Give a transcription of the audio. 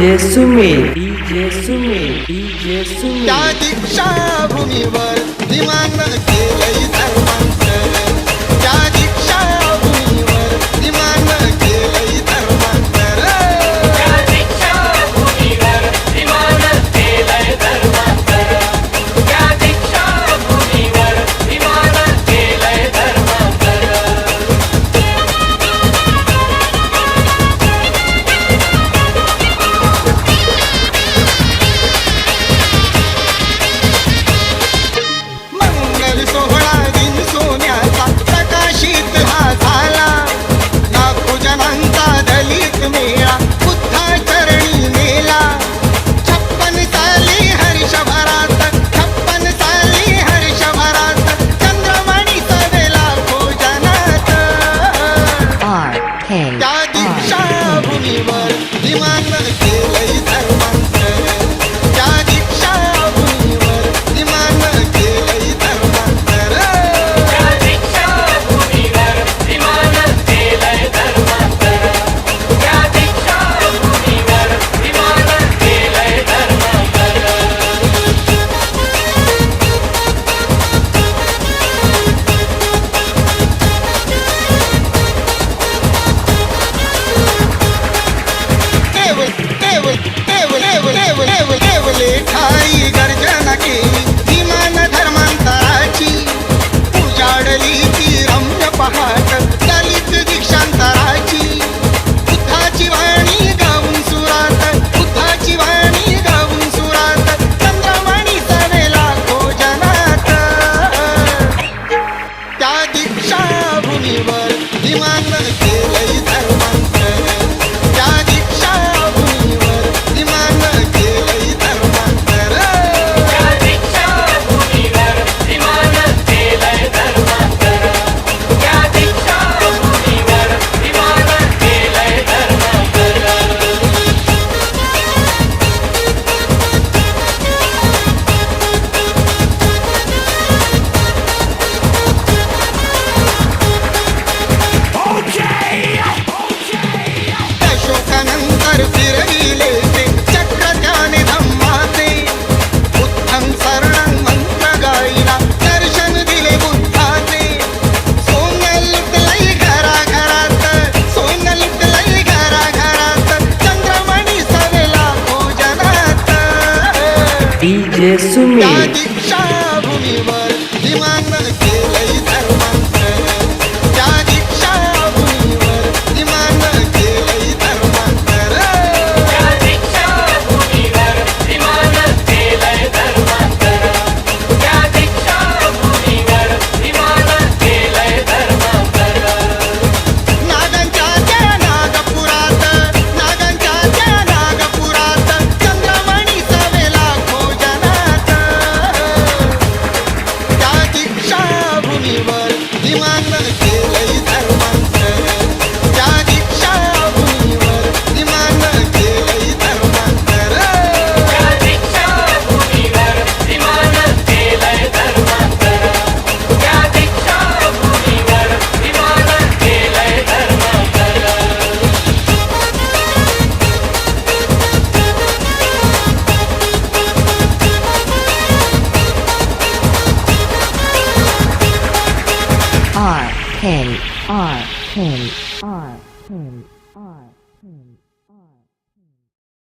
Sumit DJ Sumit DJ Sumit त्या दीक्षाभूमीवर विमान उजाडली ती रम्य पहाट दलित दीक्षांतराची. बुद्धाची वाणी गाऊन सुरात बुद्धाची वाणी गाऊन सुरात चंद्रमणी सवेला भोजनात त्या दीक्षा भूमीवर अशोकानंतर फिरविले ते. चक्र त्याने धम्माचे. बुद्धं शरणं मंत्र गाईला दर्शन दिले बुद्धाचे. सोनं लुटलंय घरा घरात सोनं लुटलंय घरा घरात चंद्रमणी सवेला भोजनात. डीजे सुमित. दीक्षाभूमीवर R K R K R K